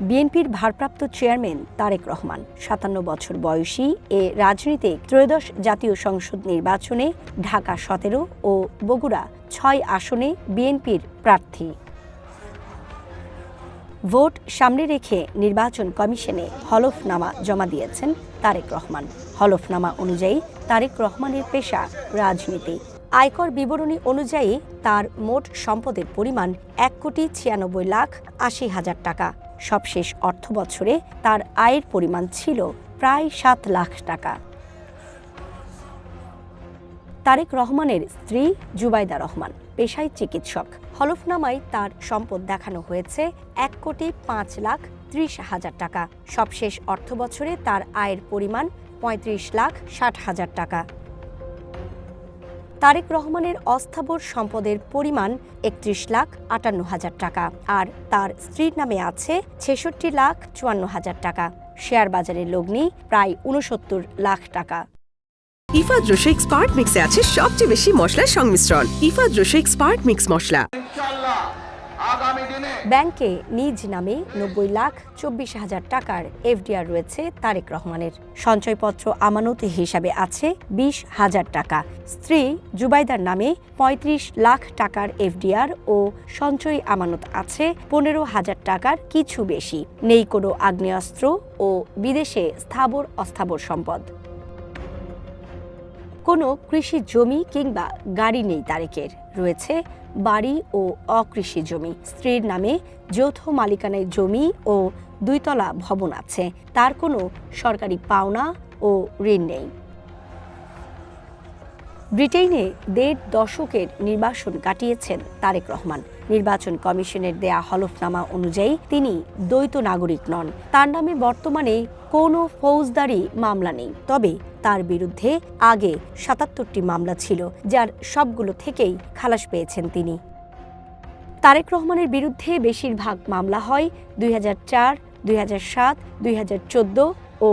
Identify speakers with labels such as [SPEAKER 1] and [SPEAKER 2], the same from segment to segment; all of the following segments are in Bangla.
[SPEAKER 1] বিএনপির ভারপ্রাপ্ত চেয়ারম্যান তারেক রহমান। সাতান্ন বছর বয়সী এ রাজনীতিক ত্রয়োদশ জাতীয় সংসদ নির্বাচনে ঢাকা সতেরো ও বগুড়া ছয় আসনে বিএনপির প্রার্থী। ভোট সামনে রেখে নির্বাচন কমিশনে হলফনামা জমা দিয়েছেন তারেক রহমান। হলফনামা অনুযায়ী তারেক রহমানের পেশা রাজনীতি। আয়কর বিবরণী অনুযায়ী তার মোট সম্পদের পরিমাণ এক কোটি ছিয়ানব্বই লাখ আশি হাজার টাকা। সবশেষ অর্থ বছরে তার আয়ের পরিমাণ ছিল প্রায় সাত লাখ টাকা। তারেক রহমানের স্ত্রী জুবাইদা রহমান পেশায় চিকিৎসক। হলফনামায় তার সম্পদ দেখানো হয়েছে এক কোটি পাঁচ লাখ ত্রিশ হাজার টাকা। সবশেষ অর্থ বছরে তার আয়ের পরিমাণ পঁয়ত্রিশ লাখ ষাট হাজার টাকা। তারেক রহমানের অস্থাবর সম্পদের পরিমাণ একত্রিশ লাখ আটান্ন হাজার টাকা আর তার স্ত্রীর নামে আছে ছেষট্টি লাখ চুয়ান্ন হাজার টাকা। শেয়ার বাজারের লগ্নি প্রায় উনসত্তর লাখ টাকা।
[SPEAKER 2] ইফাদ রোশেক স্পার্ট মিক্সে আছে সবচেয়ে বেশি মশলার সংমিশ্রণ। ইফাদ রোশেক স্পার্ট মিক্স মশলা।
[SPEAKER 1] ব্যাংকে নিজ নামে নব্বই লাখ চব্বিশ হাজার টাকার এফডিআর রয়েছে তারেক রহমানের। সঞ্চয়পত্র আমানত হিসাবে আছে বিশ হাজার টাকা। স্ত্রী জুবাইদার নামে পঁয়ত্রিশ লাখ টাকার এফডিআর ও সঞ্চয় আমানত আছে পনেরো হাজার টাকার কিছু বেশি। নেই কোনো আগ্নেয়াস্ত্র ও বিদেশে স্থাবর অস্থাবর সম্পদ। কোনো কৃষি জমি কিংবা গাড়ি নেই তারেকের। রয়েছে বাড়ি ও অকৃষি জমি। স্ত্রীর নামে যৌথ মালিকানায় জমি ও দুইতলা ভবন আছে। তার কোনো সরকারি পাওনা ও ঋণ নেই। ব্রিটেনে দেড় দশকের নির্বাসন কাটিয়েছেন তারেক রহমান। নির্বাচন কমিশনের দেয়া হলফনামা অনুযায়ী তিনি দ্বৈত নাগরিক নন। তার নামে বর্তমানে কোনো ফৌজদারি মামলা নেই। তবে তার বিরুদ্ধে আগে সাতাত্তরটি মামলা ছিল, যার সবগুলো থেকেই খালাস পেয়েছেন তিনি। তারেক রহমানের বিরুদ্ধে বেশিরভাগ মামলা হয় দুই হাজার চার, দুই হাজার সাত, দুই হাজার চোদ্দ ও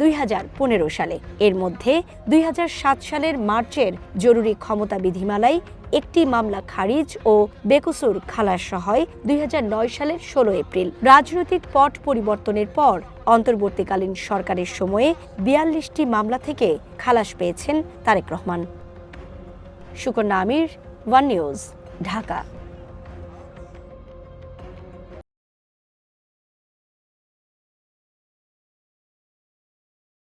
[SPEAKER 1] দুই হাজার পনেরো সালে। এর মধ্যে দুই হাজার সাত সালের মার্চের জরুরি ক্ষমতা বিধিমালায় একটি মামলা খারিজ ও বেকসুর খালাস হয় দুই হাজার নয় সালের ষোলো এপ্রিল। রাজনৈতিক পট পরিবর্তনের পর অন্তর্বর্তীকালীন সরকারের সময়ে বিয়াল্লিশটি মামলা থেকে খালাস পেয়েছেন Tarique Rahman. Sukanya Amir, one news, Dhaka.